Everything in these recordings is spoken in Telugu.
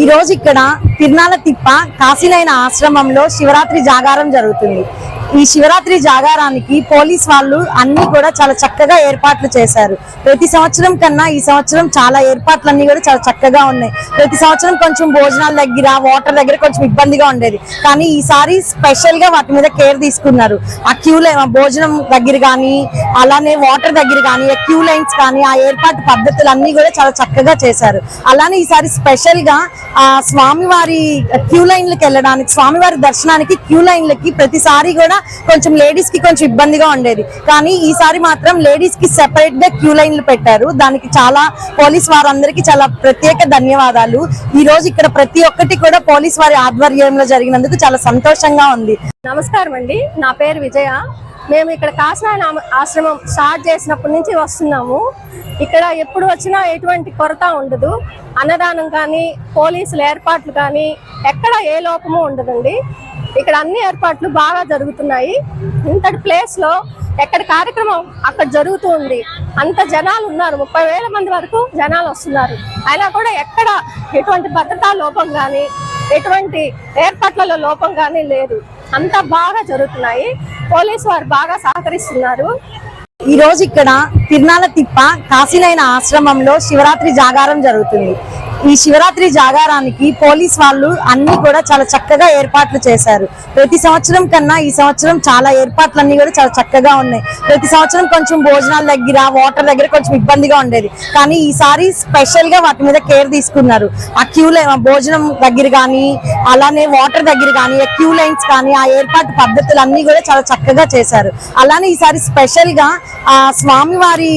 ఈ రోజు ఇక్కడ తిరునాల తిప్ప కాశీనైన ఆశ్రమంలో శివరాత్రి జాగారం జరుగుతుంది. ఈ శివరాత్రి జాగారానికి పోలీస్ వాళ్ళు అన్ని కూడా చాలా చక్కగా ఏర్పాట్లు చేశారు. ప్రతి సంవత్సరం కన్నా ఈ సంవత్సరం చాలా ఏర్పాట్లన్నీ కూడా చాలా చక్కగా ఉన్నాయి. ప్రతి సంవత్సరం కొంచెం భోజనాల దగ్గర వాటర్ దగ్గర కొంచెం ఇబ్బందిగా ఉండేది. కానీ ఈసారి స్పెషల్గా వాటి మీద కేర్ తీసుకున్నారు. ఆ క్యూ లైన్ భోజనం దగ్గర కానీ అలానే వాటర్ దగ్గర కానీ ఆ క్యూ లైన్స్ కానీ ఆ ఏర్పాటు పద్ధతులు అన్ని కూడా చాలా చక్కగా చేశారు. అలానే ఈసారి స్పెషల్గా ఆ స్వామివారి క్యూ లైన్లకు వెళ్ళడానికి స్వామివారి దర్శనానికి క్యూ లైన్లకి ప్రతిసారి కూడా కొంచెం లేడీస్కి కొంచెం ఇబ్బందిగా ఉండేది. కానీ ఈసారి మాత్రం లేడీస్కి సెపరేట్గా క్యూ లైన్లు పెట్టారు. దానికి చాలా పోలీస్ వారందరికీ చాలా ప్రత్యేక ధన్యవాదాలు. ఈ రోజు ఇక్కడ ప్రతి ఒక్కటి కూడా పోలీస్ వారి ఆధ్వర్యంలో జరిగినందుకు చాలా సంతోషంగా ఉంది. నమస్కారం అండి. నా పేరు విజయ. మేము ఇక్కడ కాశీనారాయణ ఆశ్రమం స్టార్ట్ చేసినప్పటి నుంచి వస్తున్నాము. ఇక్కడ ఎప్పుడు వచ్చినా ఎటువంటి కొరత ఉండదు. అన్నదానం కానీ పోలీసుల ఏర్పాట్లు కానీ ఎక్కడ ఏ లోపము ఉండదండి. ఇక్కడ అన్ని ఏర్పాట్లు బాగా జరుగుతున్నాయి. ఇంతటి ప్లేస్లో ఎక్కడ కార్యక్రమం అక్కడ జరుగుతూ ఉంది. అంత జనాలు ఉన్నారు. ముప్పై వేల మంది వరకు జనాలు వస్తున్నారు. అయినా కూడా ఎక్కడ ఎటువంటి భద్రతా లోపం కానీ ఎటువంటి ఏర్పాట్లలో లోపం కానీ లేదు. అంతా బాగా జరుగుతున్నాయి. పోలీసు వారు బాగా సహకరిస్తున్నారు. ఈ రోజు ఇక్కడ తిరునాల తిప్ప కాశీనైన ఆశ్రమంలో శివరాత్రి జాగారం జరుగుతుంది. ఈ శివరాత్రి జాగారానికి పోలీస్ వాళ్ళు అన్ని కూడా చాలా చక్కగా ఏర్పాట్లు చేశారు. ప్రతి సంవత్సరం కన్నా ఈ సంవత్సరం చాలా ఏర్పాట్లు అన్ని కూడా చాలా చక్కగా ఉన్నాయి. ప్రతి సంవత్సరం కొంచెం భోజనాల దగ్గర వాటర్ దగ్గర కొంచెం ఇబ్బందిగా ఉండేది. కానీ ఈసారి స్పెషల్గా వాటి మీద కేర్ తీసుకున్నారు. ఆ క్యూ లైన్ భోజనం దగ్గర కానీ అలానే వాటర్ దగ్గర కానీ ఆ క్యూ లైన్స్ కానీ ఆ ఏర్పాటు పద్ధతులు అన్ని కూడా చాలా చక్కగా చేశారు. అలానే ఈసారి స్పెషల్గా ఆ స్వామివారి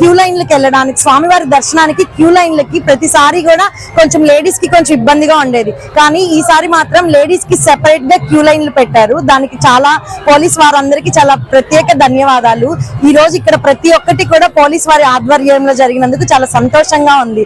క్యూ లైన్లకు వెళ్ళడానికి స్వామివారి దర్శనానికి క్యూ లైన్లకి ప్రతిసారి కూడా కొంచెం లేడీస్కి కొంచెం ఇబ్బందిగా ఉండేది. కానీ ఈసారి మాత్రం లేడీస్కి సెపరేట్గా క్యూ లైన్లు పెట్టారు. దానికి చాలా పోలీస్ వారందరికీ చాలా ప్రత్యేక ధన్యవాదాలు. ఈ రోజు ఇక్కడ ప్రతి ఒక్కటి కూడా పోలీస్ వారి ఆధ్వర్యంలో జరిగినందుకు చాలా సంతోషంగా ఉంది.